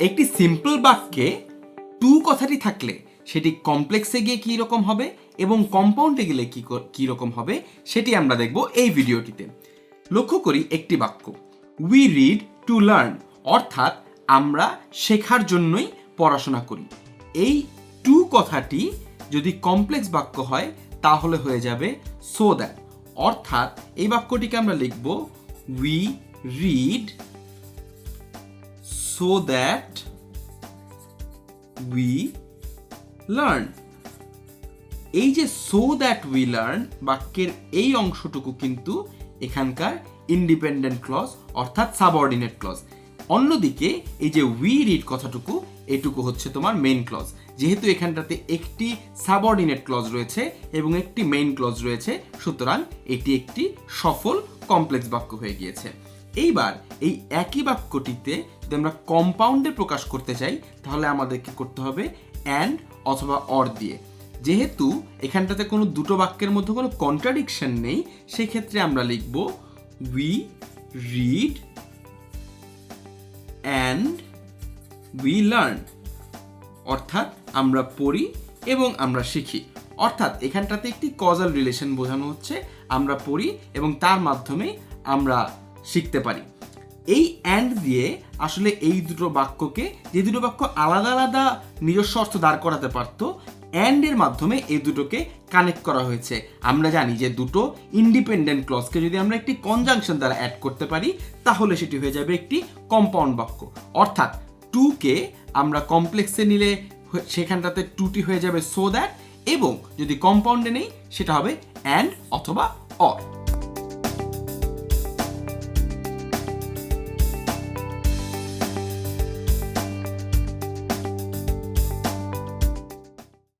একটি সিম্পল বাক্যে টু কথাটি থাকলে সেটি কমপ্লেক্সে গিয়ে কী রকম হবে এবং কম্পাউন্ডে গেলে কী ক- রকম হবে সেটি আমরা দেখব এই ভিডিওটিতে। লক্ষ্য করি একটি বাক্য। উই রিড টু লার্ন অর্থাৎ আমরা শেখার জন্যই পড়াশোনা করি। এই টু কথাটি যদি কমপ্লেক্স বাক্য হয় তাহলে হয়ে যাবে সো দ্যাট অর্থাৎ এই বাক্যটিকে আমরা লিখব we read so that we learn এই যে সো দ্যাট উই লার্ন বাক্যের এই অংশটুকু কিন্তু এখানকার ইন্ডিপেন্ডেন্ট ক্লজ অর্থাৎ সাবঅর্ডিনেট ক্লজ অন্যদিকে এই যে উই রিড কথাটুকু, এটুকু হচ্ছে তোমার মেইন ক্লজ যেহেতু এখানটাতে একটি সাবঅর্ডিনেট ক্লজ রয়েছে এবং একটি মেইন ক্লজ রয়েছে, সুতরাং এটি একটি সফল কমপ্লেক্স বাক্য হয়ে গিয়েছে। এইবার এই একই বাক্যটিতে যদি আমরা কম্পাউন্ডে প্রকাশ করতে চাই, তাহলে আমাদেরকে করতে হবে? অ্যান্ড অথবা অর দিয়ে। যেহেতু এখানটাতে কোনো দুটো বাক্যের মধ্যে কোনো কন্ট্রাডিকশন নেই, সেক্ষেত্রে আমরা লিখব we read and we learn অর্থাৎ আমরা পড়ি এবং আমরা শিখি। অর্থাৎ এখানটাতে একটি কজাল রিলেশন বোঝানো হচ্ছে। আমরা পড়ি এবং তার মাধ্যমে আমরা শিখতে পারি। এই অ্যান্ড দিয়ে আসলে এই দুটো বাক্যকে যে দুটো বাক্য আলাদা আলাদা নিজস্ব অর্থ দাঁড় করাতে পারতো অ্যান্ড এর মাধ্যমে এই দুটোকে কানেক্ট করা হয়েছে। আমরা জানি যে দুটো ইন্ডিপেন্ডেন্ট ক্লজকে যদি আমরা একটি কনজাংশন দ্বারা অ্যাড করতে পারি, তাহলে সেটি হয়ে যাবে একটি কম্পাউন্ড বাক্য। অর্থাৎ টুকে আমরা কমপ্লেক্সে নিলে সেখানটাতে টুটি হয়ে যাবে সো দ্যাট এবং যদি কম্পাউন্ডে নেই, সেটা হবে অ্যান্ড অথবা অর